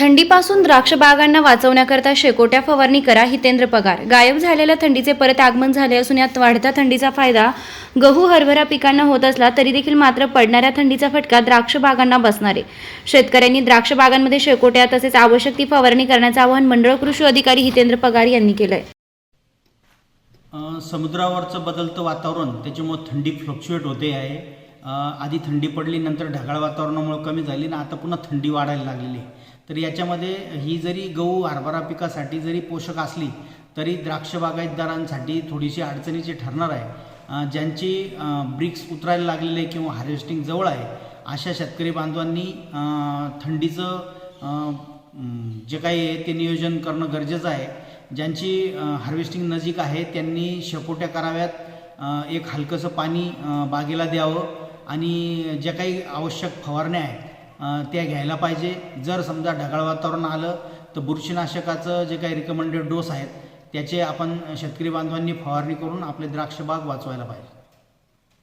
थंडीपासून द्राक्ष बागांना वाचवण्याकरता शेकोट्या फवारणी करा हितेंद्र पगार. गायब झालेल्या थंडीचे परत आगमन झाले असून यात वाढत्या थंडीचा फायदा गहू हरभरा पिकांना होत असला तरी देखील मात्र पडणाऱ्या थंडीचा फटका द्राक्ष बागांना बसणार. आहे शेतकऱ्यांनी द्राक्ष बागांमध्ये शेकोट्या तसेच आवश्यक ती फवारणी करण्याचं आवाहन मंडळ कृषी अधिकारी हितेंद्र पगार यांनी केलं आहे समुद्रावरचं बदलतं वातावरण त्याच्यामुळे थंडी फ्लक्च्युएट होते आहे. आधी थंडी पडली नंतर ढगाळ वातावरणामुळे कमी झाली ना आता पुन्हा थंडी वाढायला लागलेली. तर याच्यामध्ये ही जरी गहू हरभरा पिकासाठी जरी पोषक असली तरी द्राक्ष बागायतदारांसाठी थोडीशी अडचणीची ठरणार आहे. ज्यांची ब्रिक्स उतरायला लागलेले किंवा हार्वेस्टिंग जवळ आहे अशा शेतकरी बांधवांनी थंडीचं जे काही आहे ते नियोजन करणं गरजेचं आहे. ज्यांची हार्वेस्टिंग नजीक आहे त्यांनी शेपोट्या कराव्यात. एक हलकंसं पाणी बागेला द्यावं. आणि ज्या काही आवश्यक फवारण्या आहेत त्या घ्यायला पाहिजे. जर समजा ढगाळ वातावरण आलं तर बुरशीनाशकाचं जे काही रिकमेंडेड डोस आहेत त्याचे आपण शेतकरी बांधवांनी फवारणी करून आपले द्राक्षबाग वाचवायला पाहिजे.